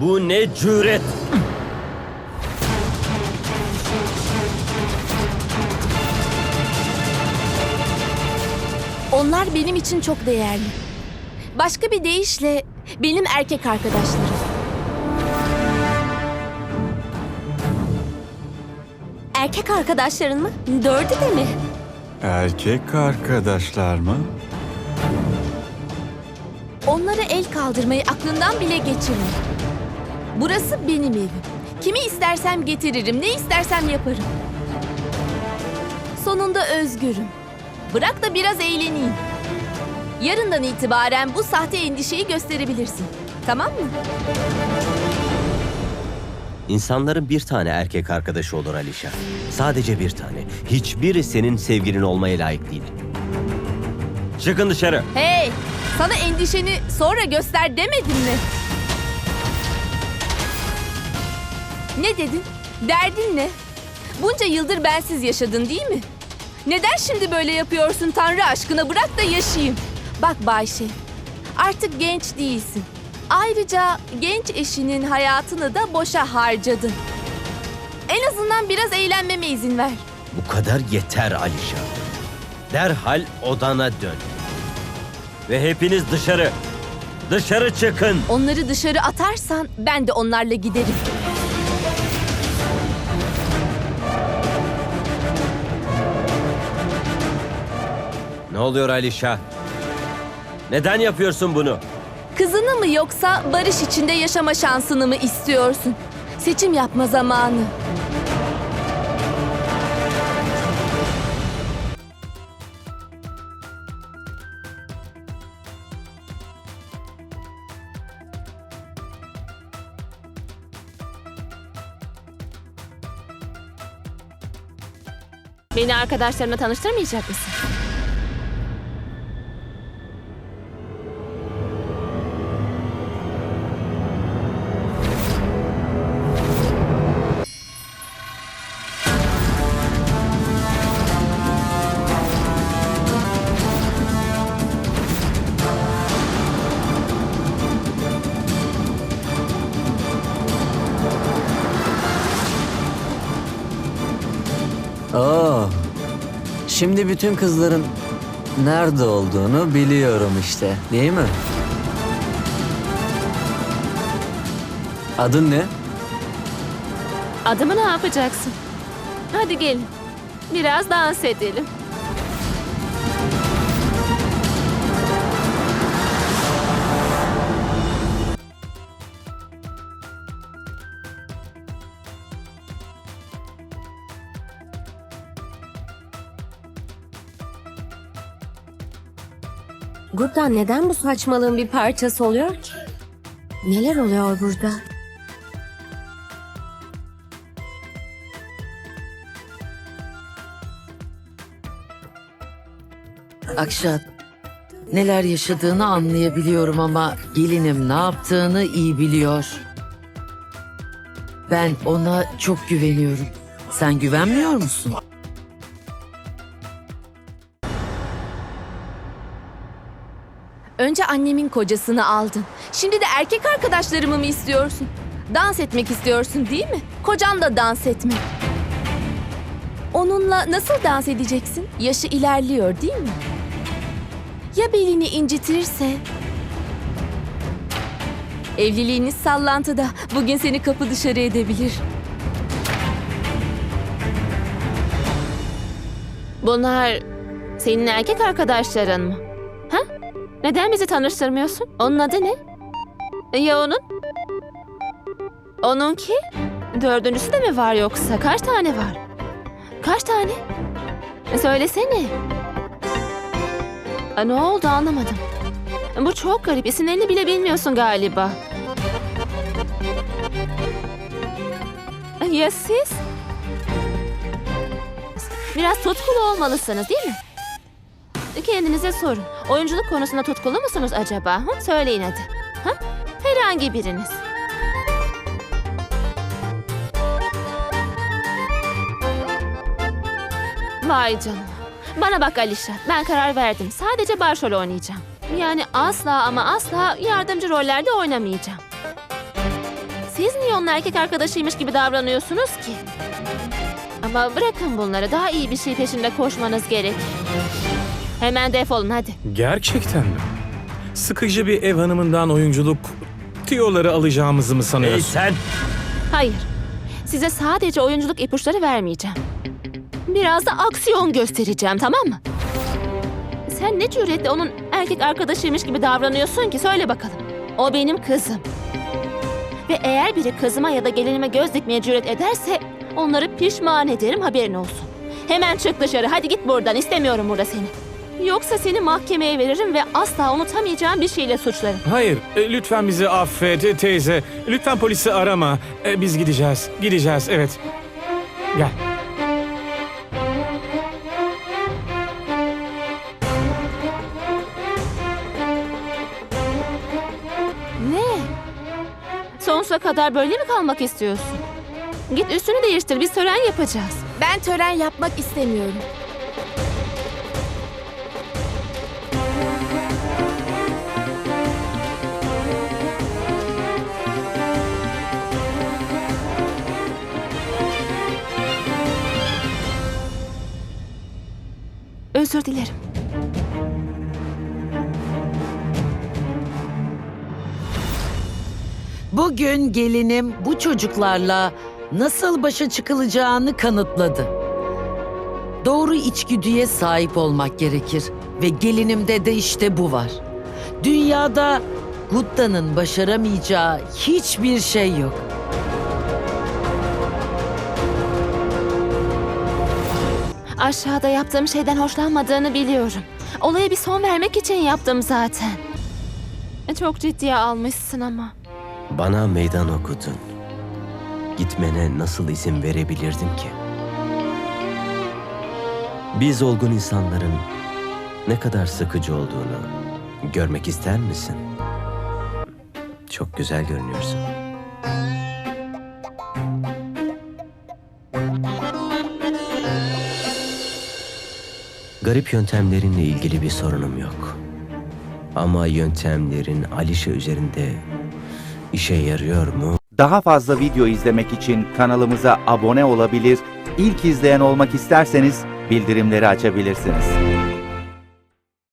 Bu ne cüret? Onlar benim için çok değerli. Başka bir deyişle benim erkek arkadaşlarım. Erkek arkadaşların mı? Dördü de mi? Erkek arkadaşlar mı? Onlara el kaldırmayı aklından bile geçirme. Burası benim evim. Kimi istersem getiririm, ne istersem yaparım. Sonunda özgürüm. Bırak da biraz eğleneyim. Yarından itibaren bu sahte endişeyi gösterebilirsin. Tamam mı? İnsanların bir tane erkek arkadaşı olur Alişa. Sadece bir tane. Hiçbiri senin sevgilin olmaya layık değil. Çıkın dışarı. Hey! Sana endişeni sonra göster demedim mi? Ne dedin? Derdin ne? Bunca yıldır bensiz yaşadın değil mi? Neden şimdi böyle yapıyorsun Tanrı aşkına? Bırak da yaşayayım. Bak Bayşe, artık genç değilsin. Ayrıca genç eşinin hayatını da boşa harcadın. En azından biraz eğlenmeme izin ver. Bu kadar yeter Alişa. Derhal odana dön. Ve hepiniz dışarı. Dışarı çıkın. Onları dışarı atarsan ben de onlarla giderim. Ne oluyor Alişa? Neden yapıyorsun bunu? Kızını mı yoksa barış içinde yaşama şansını mı istiyorsun? Seçim yapma zamanı. Beni arkadaşlarına tanıştırmayacak mısın? Şimdi bütün kızların nerede olduğunu biliyorum işte, değil mi? Adın ne? Adımı ne yapacaksın? Hadi gelin. Biraz dans edelim. Gurdan neden bu saçmalığın bir parçası oluyor ki? Neler oluyor burada? Akşat, neler yaşadığını anlayabiliyorum ama gelinim ne yaptığını iyi biliyor. Ben ona çok güveniyorum. Sen güvenmiyor musun? Önce annemin kocasını aldın. Şimdi de erkek arkadaşlarımı mı istiyorsun? Dans etmek istiyorsun değil mi? Kocan da dans etmek. Onunla nasıl dans edeceksin? Yaşı ilerliyor değil mi? Ya belini incitirse? Evliliğiniz sallantıda. Bugün seni kapı dışarı edebilir. Bunlar senin erkek arkadaşların mı? Neden bizi tanıştırmıyorsun? Onun adı ne? Ya onun? Onunki? Dördüncüsü de mi var yoksa? Kaç tane var? Kaç tane? Söylesene. Ne oldu anlamadım. Bu çok garip. İsimlerini bile bilmiyorsun galiba. Ya siz? Biraz tutkulu olmalısınız değil mi? Kendinize sorun. Oyunculuk konusunda tutkulu musunuz acaba? Ha? Söyleyin hadi. Ha? Herhangi biriniz. Vay canına. Bana bak Alişa. Ben karar verdim. Sadece başrol oynayacağım. Yani asla ama asla yardımcı rollerde oynamayacağım. Siz niye onun erkek arkadaşıymış gibi davranıyorsunuz ki? Ama bırakın bunları. Daha iyi bir şey peşinde koşmanız gerek. Hemen defolun hadi. Gerçekten mi? Sıkıcı bir ev hanımından oyunculuk tiyoları alacağımızı mı Hey sanıyorsun? sen! Hayır. Size sadece oyunculuk ipuçları vermeyeceğim. Biraz da aksiyon göstereceğim tamam mı? Sen ne cüretle onun erkek arkadaşıymış gibi davranıyorsun ki söyle bakalım. O benim kızım. Ve eğer biri kızıma ya da gelinime göz dikmeye cüret ederse onları pişman ederim haberin olsun. Hemen çık dışarı hadi git buradan istemiyorum burada seni. Yoksa seni mahkemeye veririm ve asla unutamayacağım bir şeyle suçlarım. Hayır, e, lütfen bizi affet e, teyze. Lütfen polisi arama. E, Biz gideceğiz, gideceğiz, evet. Gel. Ne? Sonsuza kadar böyle mi kalmak istiyorsun? Git üstünü değiştir, biz tören yapacağız. Ben tören yapmak istemiyorum. Özür dilerim. Bugün gelinim bu çocuklarla nasıl başa çıkılacağını kanıtladı. Doğru içgüdüye sahip olmak gerekir ve gelinimde de işte bu var. Dünyada Gutta'nın başaramayacağı hiçbir şey yok. Aşağıda yaptığım şeyden hoşlanmadığını biliyorum. Olaya bir son vermek için yaptım zaten. E, Çok ciddiye almışsın ama. Bana meydan okudun. Gitmene nasıl izin verebilirdim ki? Biz olgun insanların ne kadar sıkıcı olduğunu görmek ister misin? Çok güzel görünüyorsun. Garip yöntemlerinle ilgili bir sorunum yok. Ama yöntemlerin Alişe üzerinde işe yarıyor mu? Daha fazla video izlemek için kanalımıza abone olabilir, ilk izleyen olmak isterseniz bildirimleri açabilirsiniz.